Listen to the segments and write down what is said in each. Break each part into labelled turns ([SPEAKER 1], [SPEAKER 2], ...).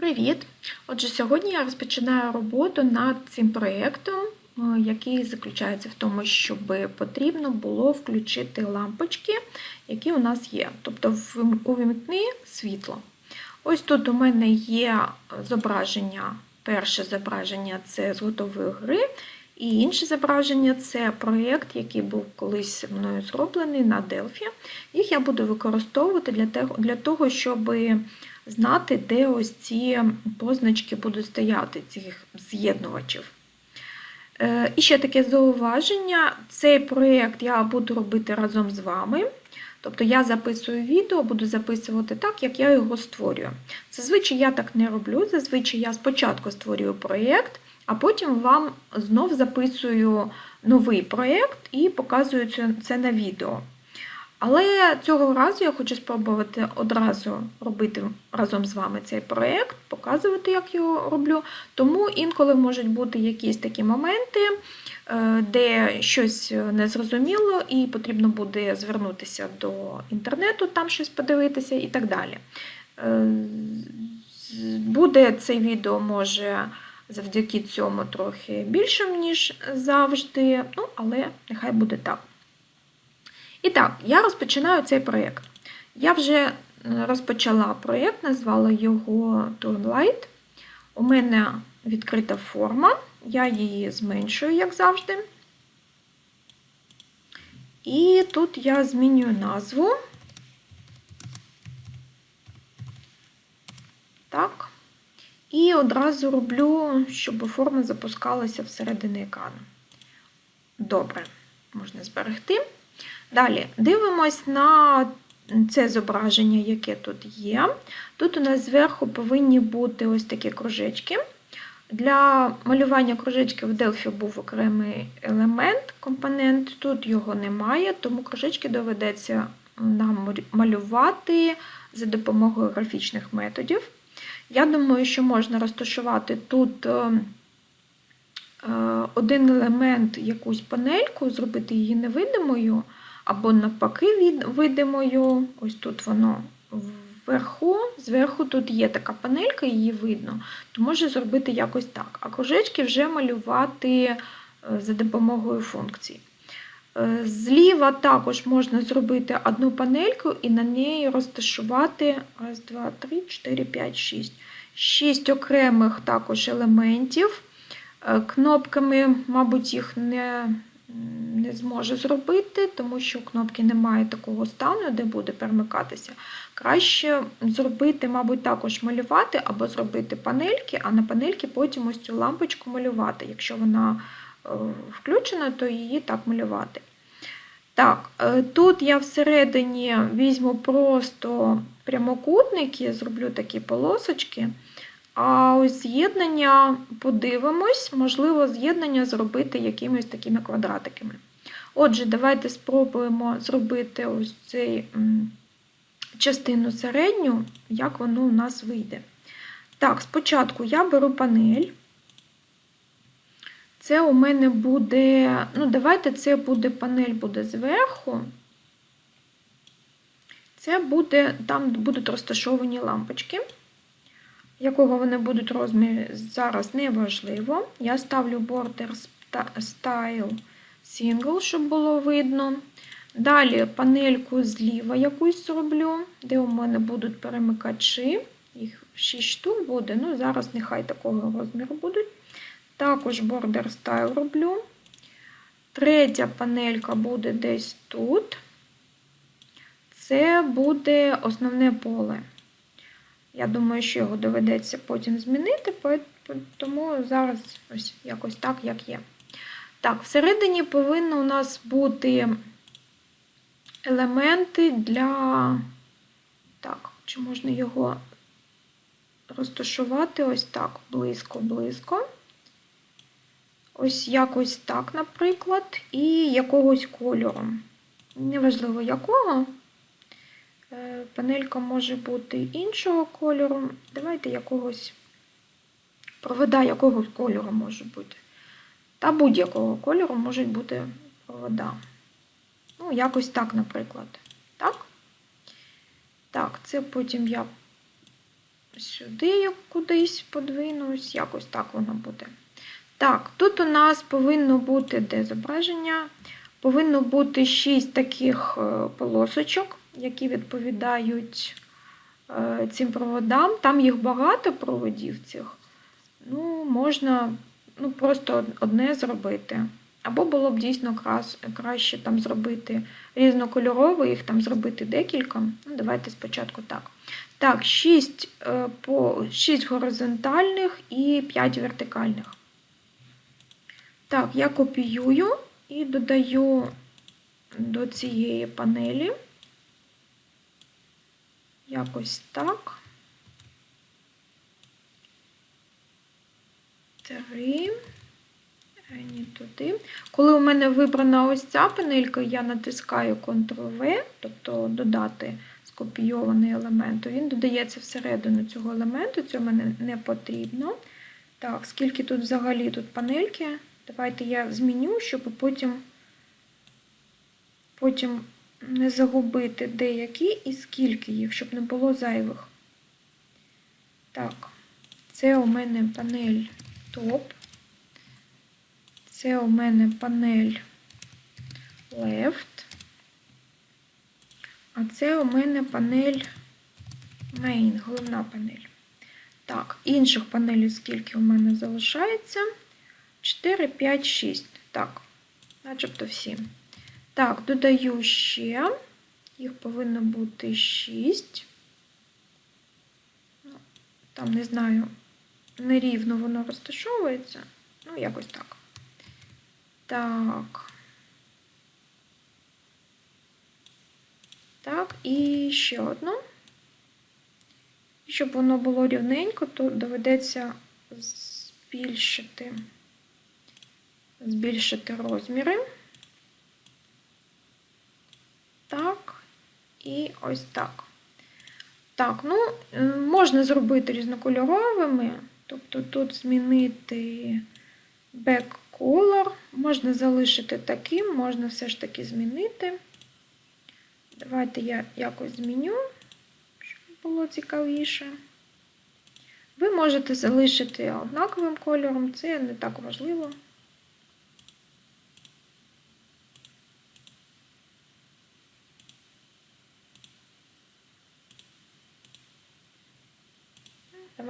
[SPEAKER 1] Привіт! Отже, сьогодні я розпочинаю роботу над цим проєктом, е, який заключається в тому, щоб потрібно було включити лампочки, які у нас є. Тобто увімкни світло. Ось тут у мене є зображення. Перше зображення це з готової гри, і інше зображення це проєкт, який був колись мною зроблений на Delphi. Їх я буду використовувати для того щоб знати, де ось ці позначки будуть стояти, цих з'єднувачів. Е, І ще таке зауваження: цей проєкт я буду робити разом з вами. Тобто я записую відео, буду записувати так, як я його створюю. Зазвичай я так не роблю. Зазвичай я спочатку створюю проєкт, а потім вам знов записую новий проєкт і показую це- це на відео. Але цього разу я хочу спробувати одразу робити разом з вами цей проєкт, показувати, як його роблю. Тому інколи можуть бути якісь такі моменти, е, де щось незрозуміло, і потрібно буде звернутися до інтернету, там щось подивитися і так далі. Е, Буде це відео може завдяки цьому трохи більшим, ніж завжди, ну, але нехай буде так. І так, я розпочинаю цей проєкт. Я вже розпочала проєкт, назвала його Turnlight. У мене відкрита форма, я її зменшую, як завжди. І тут я змінюю назву. Так. І одразу роблю, щоб форма запускалася всередині екрану. Добре, можна зберегти. Далі дивимось на це зображення, яке тут є. Тут у нас зверху повинні бути ось такі кружечки. Для малювання кружечків в Delphi був окремий елемент, компонент, тут його немає, тому кружечки доведеться нам малювати за допомогою графічних методів. Я думаю, що можна розташувати тут е, е, один елемент, якусь панельку, зробити її невидимою, або навпаки видимою. Ось тут воно вверху, зверху тут є така панелька, її видно, то може зробити якось так. А кружечки вже малювати е, за допомогою функцій. Е, Зліва також можна зробити одну панельку і на неї розташувати раз, два, три, чотири, п'ять, шість. Шість окремих також елементів. Е, Кнопками, мабуть, їх не, не зможу зробити, тому що у кнопки немає такого стану, де буде перемикатися. Краще зробити, мабуть, також малювати або зробити панельки, а на панельки потім ось цю лампочку малювати. Якщо вона е, включена, то її так малювати. Так, е, тут я всередині візьму просто прямокутники, зроблю такі полосочки. А ось з'єднання подивимось, можливо, з'єднання зробити якимись такими квадратиками. Отже, давайте спробуємо зробити ось м, частину середню, як воно у нас вийде. Так, спочатку я беру панель. Це у мене буде, ну, давайте це буде панель буде зверху. Це буде, там будуть розташовані лампочки. Якого вони будуть розмірі, зараз не важливо. Я ставлю border style single, щоб було видно. Далі панельку зліва якусь зроблю, де у мене будуть перемикачі. Їх 6 штук буде, ну зараз нехай такого розміру будуть. Також border style роблю. Третя панелька буде десь тут. Це буде основне поле. Я думаю, що його доведеться потім змінити, тому зараз ось якось так, як є. Так, всередині повинні у нас бути елементи для. Так, чи можна його розташувати ось так, близько-близько. Ось якось так, наприклад, і якогось кольору. Неважливо якого. Е, Панелька може бути іншого кольору. Давайте якогось провода якого кольору може бути. Та будь-якого кольору можуть бути провода. Ну, якось так, наприклад. Так? Так, це потім я сюди кудись подвинусь, якось так воно буде. Так, тут у нас повинно бути де зображення. Повинно бути 6 таких е, полосочок, які відповідають е, цим проводам. Там їх багато проводів цих. Ну, можна ну, просто одне зробити. Або було б дійсно краще там зробити різнокольорове, їх там зробити декілька. Ну, Давайте спочатку так. Так, 6, по, 6 горизонтальних і 5 вертикальних. Так, я копіюю і додаю до цієї панелі. Якось так. Три. Ні, туди. Коли у мене вибрана ось ця панелька, я натискаю Ctrl-V, тобто додати скопійований елемент, він додається всередину цього елементу, цього мене не потрібно. Так, скільки тут взагалі тут панельки? Давайте я зміню, щоб потім, потім не загубити деякі і скільки їх, щоб не було зайвих. Так, це у мене панель топ. Це у мене панель left. А це у мене панель main, головна панель. Так, інших панелей скільки у мене залишається? 4, 5, 6. Так, начебто всі. Так, додаю ще. Їх повинно бути 6. Ну, Там, не знаю, нерівно воно розташовується. Ну, якось так. Так. Так, і ще одну. Щоб воно було рівненько, то доведеться збільшити, збільшити розміри. Так, і ось так. Так, ну, можна зробити різнокольоровими, тобто тут змінити back color, можна залишити таким, можна все ж таки змінити. Давайте я якось зміню, щоб було цікавіше. Ви можете залишити однаковим кольором, це не так важливо.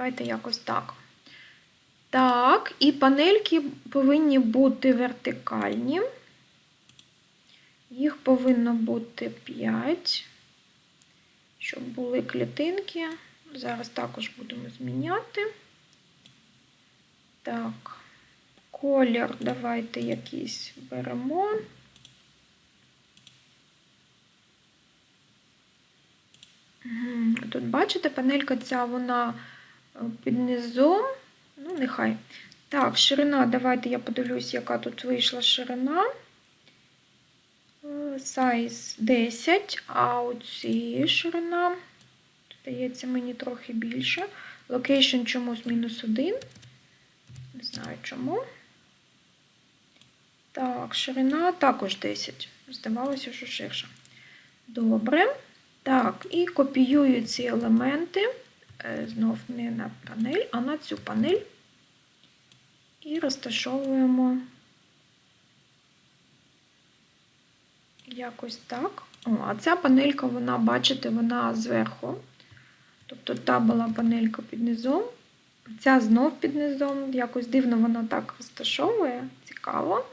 [SPEAKER 1] Давайте якось так. Так, і панельки повинні бути вертикальні. Їх повинно бути 5, щоб були клітинки. Зараз також будемо зміняти. Так, колір давайте якийсь беремо. Тут, бачите, панелька ця вона під низом. Ну, нехай. Так, ширина, давайте я подивлюсь, яка тут вийшла ширина. Сайз 10, а цієї ширина, здається, мені трохи більше. Локейшн чомусь мінус 1. Не знаю чому. Так, ширина також 10. Здавалося, що ширша. Добре. Так, і копіюю ці елементи. Е, знов не на панель, а на цю панель і розташовуємо якось так. О, А ця панелька, вона, бачите, вона зверху. Тобто та була панелька під низом, ця знов під низом, якось дивно вона так розташовує, цікаво.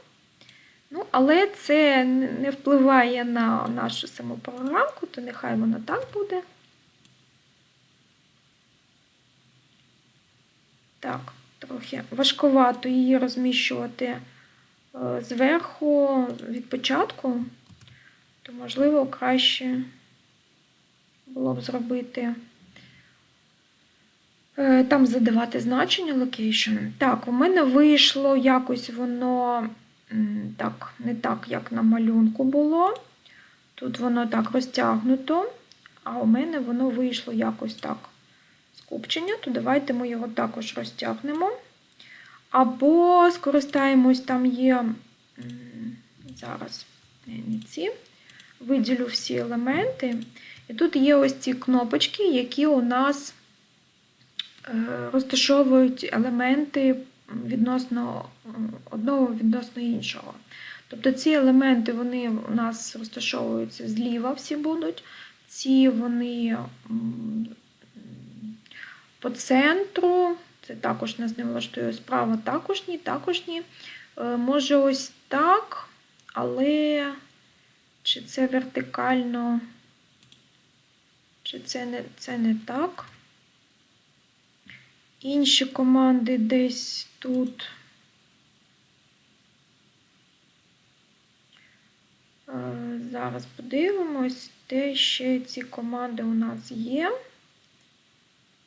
[SPEAKER 1] Ну, Але це не впливає на нашу саму програмку, то нехай вона так буде. Так, трохи важкувато її розміщувати е, зверху від початку, то, можливо, краще було б зробити, е, там задавати значення location. Так, у мене вийшло якось воно так, не так, як на малюнку було. Тут воно так розтягнуто, а у мене воно вийшло якось так скупчення, то давайте ми його також розтягнемо. Або скористаємось, там є, зараз не ці, виділю всі елементи. І тут є ось ці кнопочки, які у нас е, розташовують елементи відносно одного відносно іншого. Тобто ці елементи вони у нас розташовуються зліва, всі будуть. Ці вони по центру, це також нас не влаштує справа, також ні, також ні. Е, Може ось так, але чи це вертикально, чи це не, це не так. Інші команди десь тут. Е, Зараз подивимось, де ще ці команди у нас є.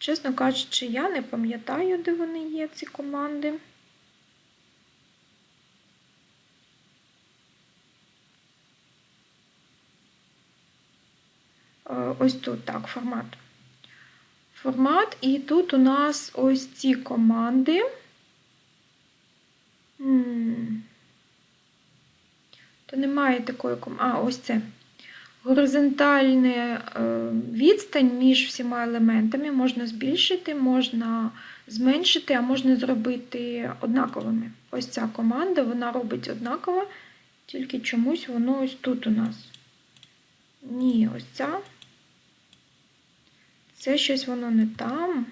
[SPEAKER 1] Чесно кажучи, я не пам'ятаю, де вони є, ці команди. Е, Ось тут так, формат. Формат, і тут у нас ось ці команди. То немає такої команди. А, ось це. Горизонтальна е, відстань між всіма елементами можна збільшити, можна зменшити, а можна зробити однаковими. Ось ця команда, вона робить однаково, тільки чомусь воно ось тут у нас. Ні, ось ця. Це щось воно не там.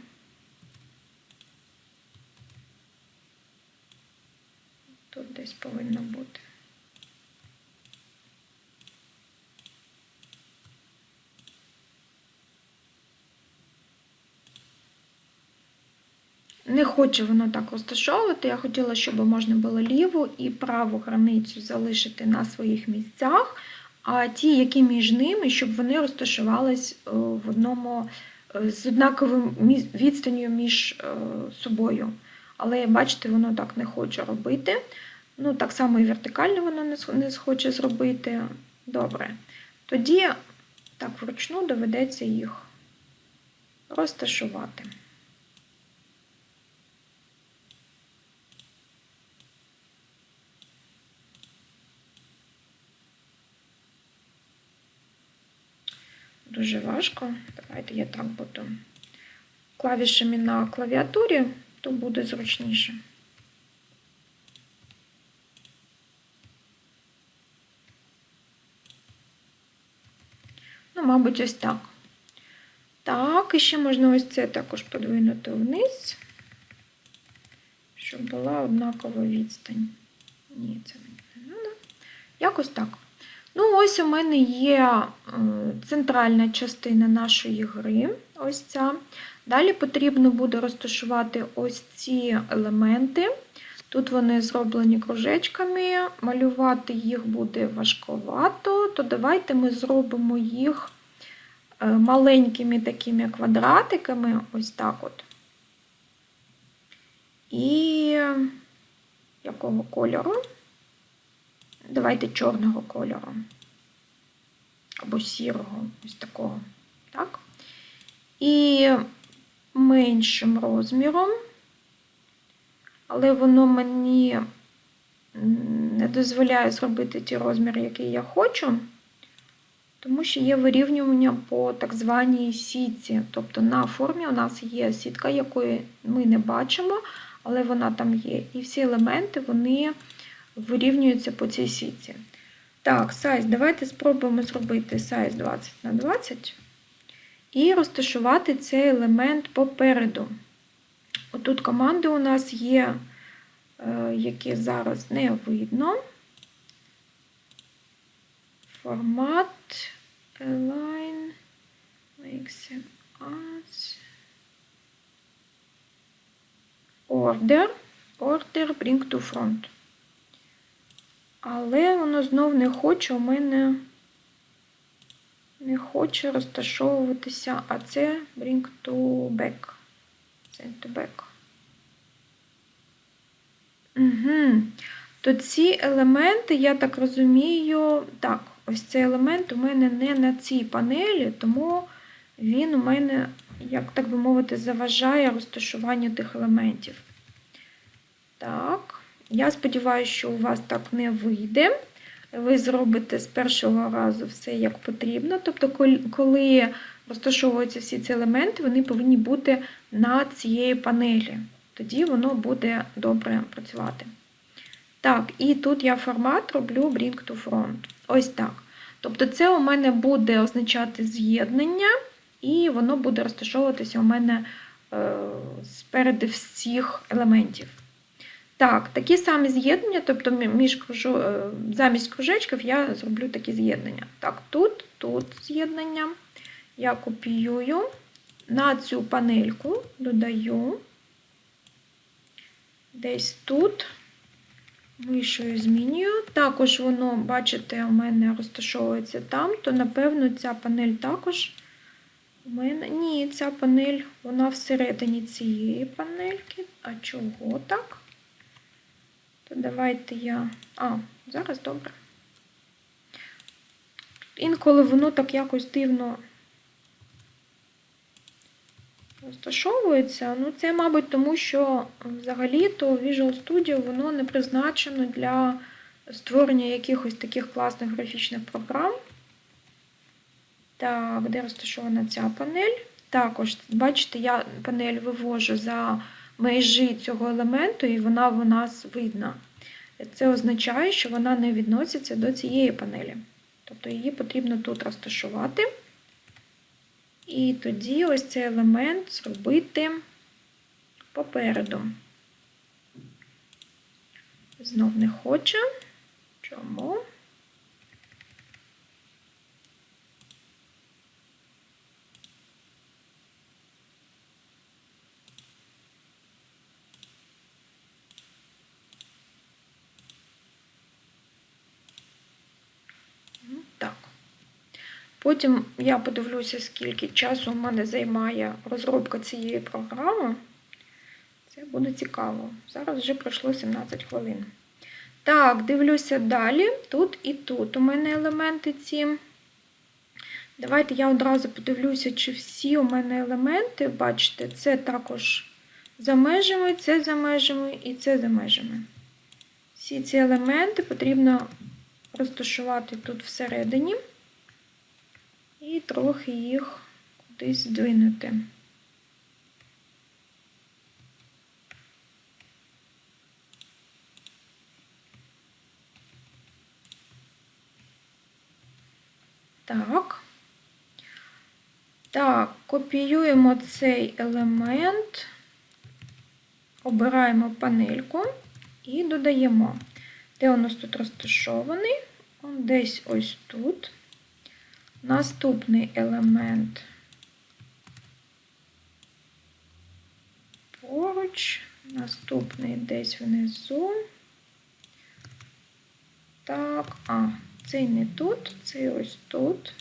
[SPEAKER 1] Тут десь повинно бути. Не хоче воно так розташовувати. Я хотіла, щоб можна було ліву і праву границю залишити на своїх місцях, а ті, які між ними, щоб вони розташувались е, в одному е, з однаковим відстанню між е, собою. Але бачите, воно так не хоче робити. Ну, так само і вертикально воно не схоче зробити. Добре. Тоді так вручну доведеться їх розташувати. Дуже важко. Давайте я так буду клавішами на клавіатурі, то буде зручніше. Ну, мабуть, ось так. Так, і ще можна ось це також подвинути вниз, щоб була однакова відстань. Ні, це не треба. Якось так. Ну, ось у мене є е, центральна частина нашої гри. Ось ця. Далі потрібно буде розташувати ось ці елементи. Тут вони зроблені кружечками, малювати їх буде важковато, то давайте ми зробимо їх е, маленькими такими квадратиками, ось так от. І якого кольору? Давайте чорного кольору. Або сірого, ось такого. Так? І меншим розміром, але воно мені не дозволяє зробити ті розміри, які я хочу, тому що є вирівнювання по так званій сітці. Тобто на формі у нас є сітка, якої ми не бачимо, але вона там є. І всі елементи, вони вирівнюються по цій сітці. Так, сайз, давайте спробуємо зробити сайз 20 на 20 і розташувати цей елемент попереду. Отут команди у нас є, е, які зараз не видно. Формат, align, make them as order, order, bring to front. Але воно знов не хоче у мене не хоче розташовуватися, а це bring to back. Send to back. Угу. То ці елементи, я так розумію, так, ось цей елемент у мене не на цій панелі, тому він у мене, як так би мовити, заважає розташуванню тих елементів. Так, я сподіваюся, що у вас так не вийде. Ви зробите з першого разу все як потрібно. Тобто, коли розташовуються всі ці елементи, вони повинні бути на цієї панелі. Тоді воно буде добре працювати. Так, і тут я формат роблю Bring to Front. Ось так. Тобто, це у мене буде означати з'єднання, і воно буде розташовуватися у мене е, спереди всіх елементів. Так, такі самі з'єднання, тобто між е, замість кружечків я зроблю такі з'єднання. Так, тут, тут з'єднання. Я копіюю, на цю панельку додаю, десь тут, мишою змінюю. Також воно, бачите, у мене розташовується там, то, напевно, ця панель також у мене. Ні, ця панель, вона всередині цієї панельки. А чого так? То давайте я. А, зараз добре. Інколи воно так якось дивно розташовується. Ну, це, мабуть, тому що взагалі-то Visual Studio воно не призначено для створення якихось таких класних графічних програм. Так, де розташована ця панель? Також, бачите, я панель вивожу за межі цього елементу, і вона в нас видна. Це означає, що вона не відноситься до цієї панелі. Тобто її потрібно тут розташувати. І тоді ось цей елемент зробити попереду. Знов не хоче. Чому? Так. Потім я подивлюся, скільки часу в мене займає розробка цієї програми. Це буде цікаво. Зараз вже пройшло 17 хвилин. Так, дивлюся далі. Тут і тут у мене елементи ці. Давайте я одразу подивлюся, чи всі у мене елементи, бачите, це також за межами, це за межами і це за межами. Всі ці елементи потрібно розташувати тут всередині і трохи їх кудись здвинути. Так. Так, копіюємо цей елемент, обираємо панельку і додаємо. Де у нас тут розташований? Десь ось тут. Наступний елемент поруч, наступний десь внизу. Так, а, цей не тут, цей ось тут.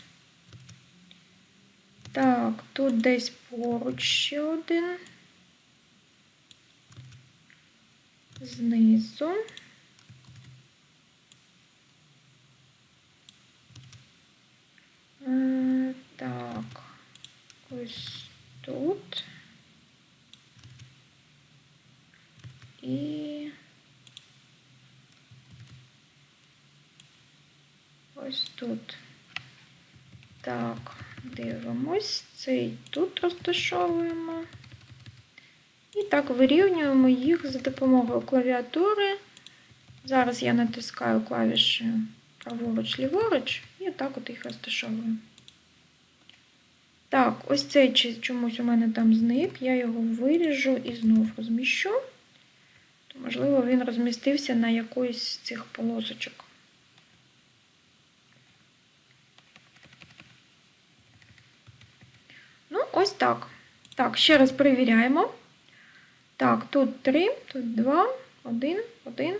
[SPEAKER 1] Так, тут десь поруч ще один. Знизу. Так, ось тут. І ось тут. Так, дивимось, цей тут розташовуємо. І так вирівнюємо їх за допомогою клавіатури. Зараз я натискаю клавіші праворуч, ліворуч, і так от їх розташовую. Так, ось цей чомусь у мене там зник, я його виріжу і знов розміщу. То, можливо, він розмістився на якоїсь з цих полосочок. Ну, ось так. Так, ще раз перевіряємо. Так, тут 3, тут 2, 1, 1,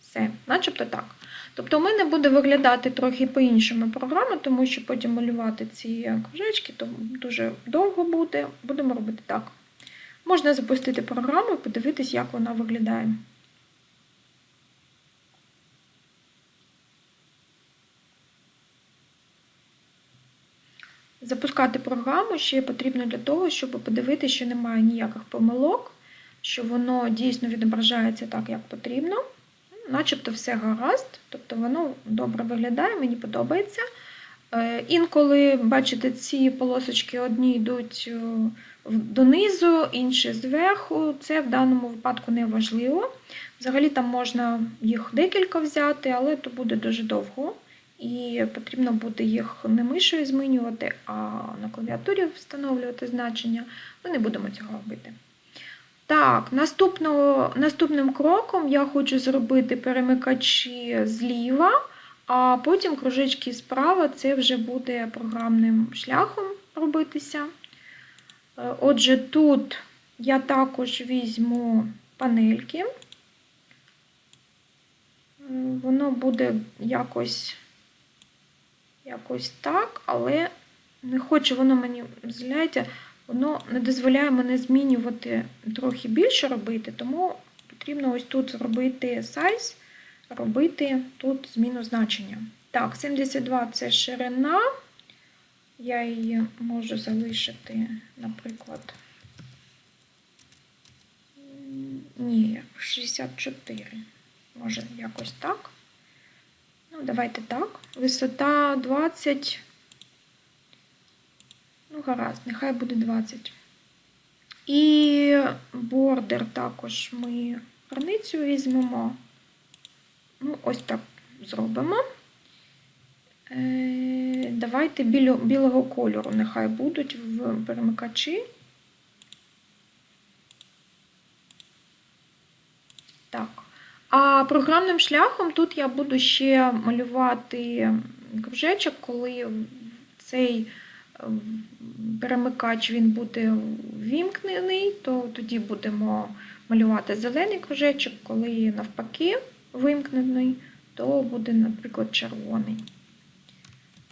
[SPEAKER 1] все, начебто так. Тобто, у мене буде виглядати трохи по-іншому програма, тому що потім малювати ці кружечки то дуже довго буде. Будемо робити так. Можна запустити програму і подивитись, як вона виглядає. Запускати програму ще потрібно для того, щоб подивитися, що немає ніяких помилок, що воно дійсно відображається так, як потрібно начебто все гаразд, тобто воно добре виглядає, мені подобається. Е, Інколи, бачите, ці полосочки одні йдуть е, донизу, інші зверху. Це в даному випадку не важливо. Взагалі там можна їх декілька взяти, але то буде дуже довго. І потрібно буде їх не мишею змінювати, а на клавіатурі встановлювати значення. Ми не будемо цього робити. Так, наступного, наступним кроком я хочу зробити перемикачі зліва, а потім кружечки справа це вже буде програмним шляхом робитися. Е, Отже, тут я також візьму панельки. Воно буде якось, якось так, але не хоче воно мені, знаєте, воно не дозволяє мене змінювати трохи більше робити, тому потрібно ось тут зробити сайз, робити тут зміну значення. Так, 72 це ширина. Я її можу залишити, наприклад. Ні, 64. Може, якось так. Ну, давайте так. Висота 20. Гаразд, нехай буде 20. І бордер також ми границю візьмемо. Ну, ось так зробимо. Е, Давайте білого кольору нехай будуть в перемикачі. Так. А програмним шляхом тут я буду ще малювати кружечок, коли цей перемикач він буде вімкнений, то тоді будемо малювати зелений кружечок, коли навпаки вимкнений, то буде, наприклад, червоний.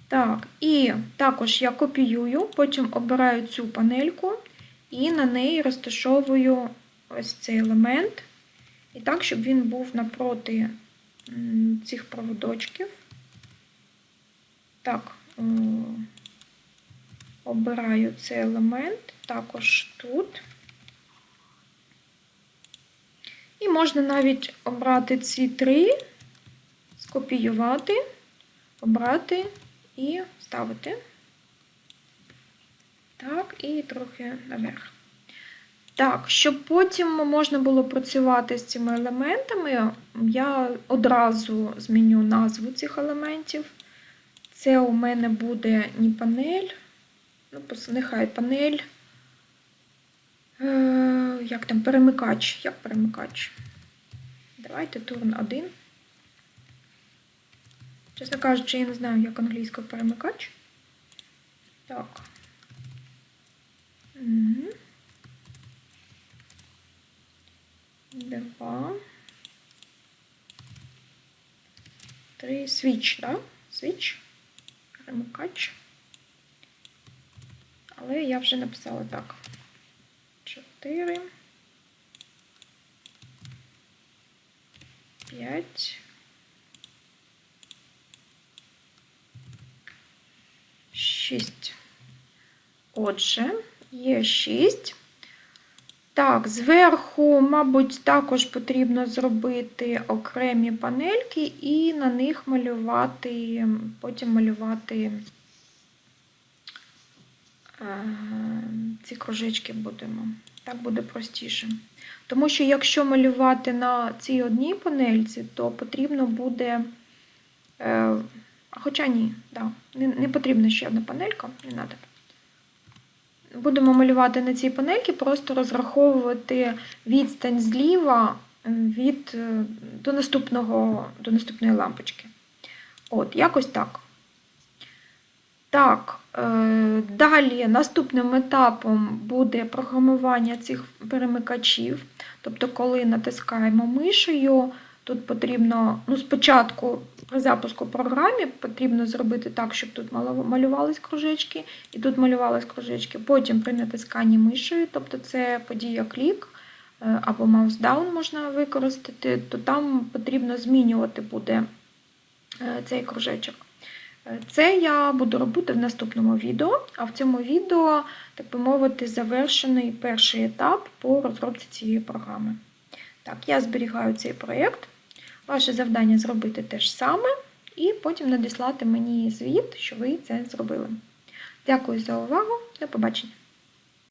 [SPEAKER 1] Так, і також я копіюю, потім обираю цю панельку і на неї розташовую ось цей елемент. І так, щоб він був напроти цих проводочків. Так, е, обираю цей елемент, також тут. І можна навіть обрати ці три, скопіювати, обрати і ставити. Так, і трохи наверх. Так, щоб потім можна було працювати з цими елементами, я одразу зміню назву цих елементів. Це у мене буде не панель, ну, нехай панель. Е, як там, перемикач. Як перемикач? Давайте турн 1. Чесно кажучи, я не знаю, як англійською перемикач. Так. Два. Три. Свіч, да? Свіч. Перемикач. Але я вже написала так. Чотири. П'ять. Шість. Отже, є шість. Так, зверху, мабуть, також потрібно зробити окремі панельки і на них малювати, потім малювати ці кружечки будемо. Так буде простіше. Тому що якщо малювати на цій одній панельці, то потрібно буде. Е, хоча ні, да, не, не потрібна ще одна панелька, не треба будемо малювати на цій панельці, просто розраховувати відстань зліва від, е, до, наступного, до наступної лампочки. От, якось так. Так, е, далі наступним етапом буде програмування цих перемикачів. Тобто, коли натискаємо мишею, тут потрібно, ну, спочатку при запуску програми потрібно зробити так, щоб тут малювались кружечки, і тут малювались кружечки. Потім при натисканні мишею, тобто це подія клік е, або down можна використати, то там потрібно змінювати буде е, цей кружечок. Це я буду робити в наступному відео, а в цьому відео, так би мовити, завершений перший етап по розробці цієї програми. Так, я зберігаю цей проєкт. Ваше завдання зробити те ж саме і потім надіслати мені звіт, що ви це зробили. Дякую за увагу. До побачення!